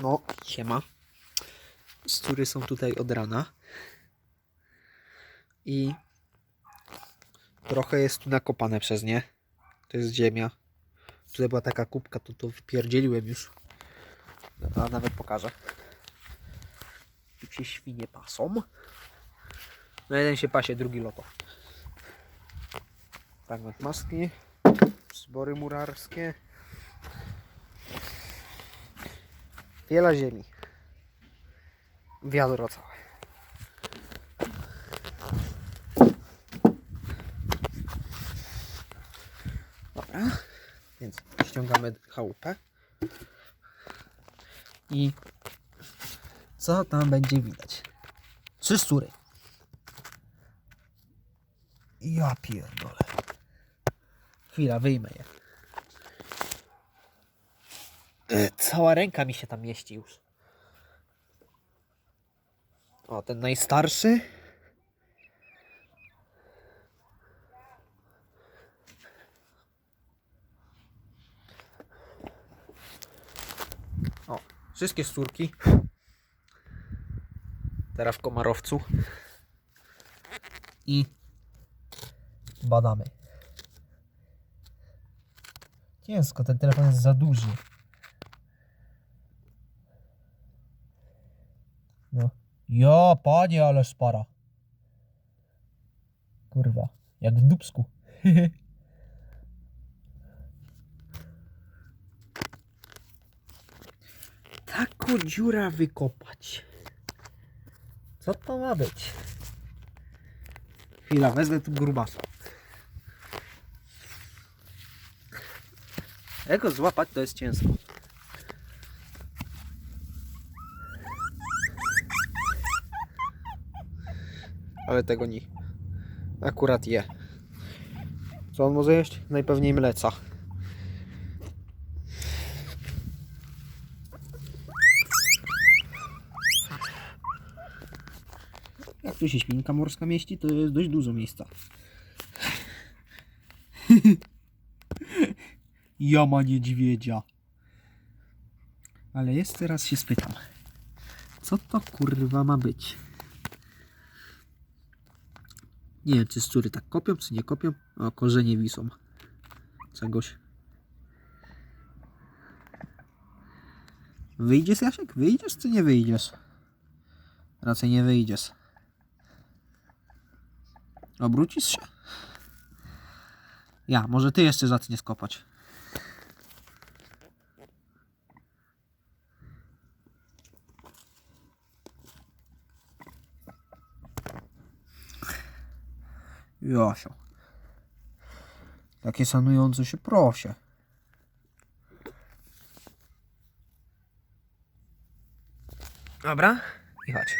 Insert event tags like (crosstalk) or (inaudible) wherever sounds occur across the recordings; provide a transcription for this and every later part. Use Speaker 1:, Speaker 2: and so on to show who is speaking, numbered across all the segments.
Speaker 1: No, siema. Szczury są tutaj od rana. I trochę jest tu nakopane przez nie. To jest ziemia. Tutaj była taka kubka, to to wypierdzieliłem już. A nawet pokażę. Tu się świnie pasą. No jeden się pasie, drugi loto. Fragment maski. Zbory murarskie. Wiele ziemi. Wiadro całe. Dobra, więc ściągamy chałupę. I co tam będzie widać? Trzy szczury. Ja pierdolę. Chwila, wyjmę je. Cała ręka mi się tam mieści już. O, ten najstarszy. O, wszystkie szczurki. Teraz w komarowcu. I badamy. Ciężko, ten telefon jest za duży. No. Ja, panie, ale spara. Kurwa, jak w dubsku. (laughs) Taką dziura wykopać. Co to ma być? Chwila, wezmę tu grubasa. Jak go złapać, to jest ciężko. Ale tego nie. Akurat je. Co on może jeść? Najpewniej mleca. Jak tu się świnka morska mieści, to jest dość dużo miejsca. (laughs) Jama niedźwiedzia. Ale jeszcze raz się spytam. Co to kurwa ma być? Nie wiem, czy szczury tak kopią, czy nie kopią. O, korzenie wisą. Czegoś. Wyjdziesz, Jasiek? Wyjdziesz, czy nie wyjdziesz? Raczej nie wyjdziesz. Obrócisz się? Ja, może ty jeszcze zaczniesz kopać. Jasiu. Takie sanujące się prosie. Dobra, i chodź.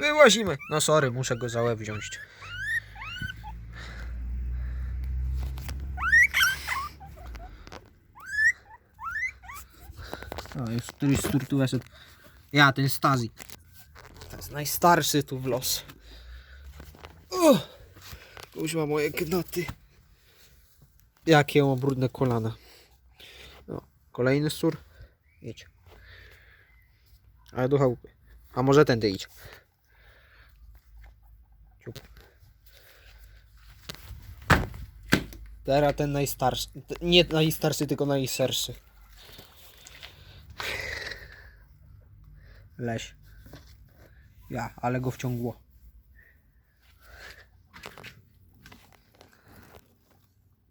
Speaker 1: Wyłazimy. No sorry, muszę go za łeb wziąć. O, już któryś stur tu weszedł. Ja, ten Stazi. To jest najstarszy tu w los. Uch. Kuźma moje gnaty. Jakie mam brudne kolana. No, kolejny sur. Idź. Ale do chałupy. A może tędy idź. Ciup. Teraz ten najstarszy. Nie najstarszy, tylko najstarszy. Leś. Ja, ale go wciągło.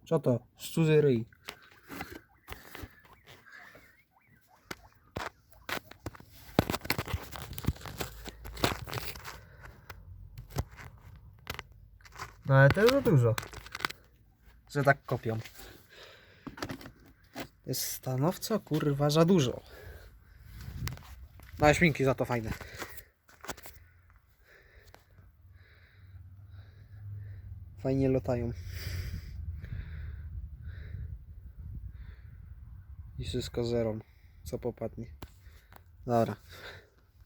Speaker 1: Co to? Szczurzy ryj. No ale to jest za dużo. Że tak kopią. Jest stanowczo kurwa za dużo. No ale śminki za to fajne. Fajnie latają. Wszystko zerą. Co popadnie. Dobra.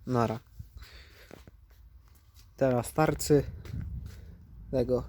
Speaker 1: Nara. Teraz tarcy. Tego.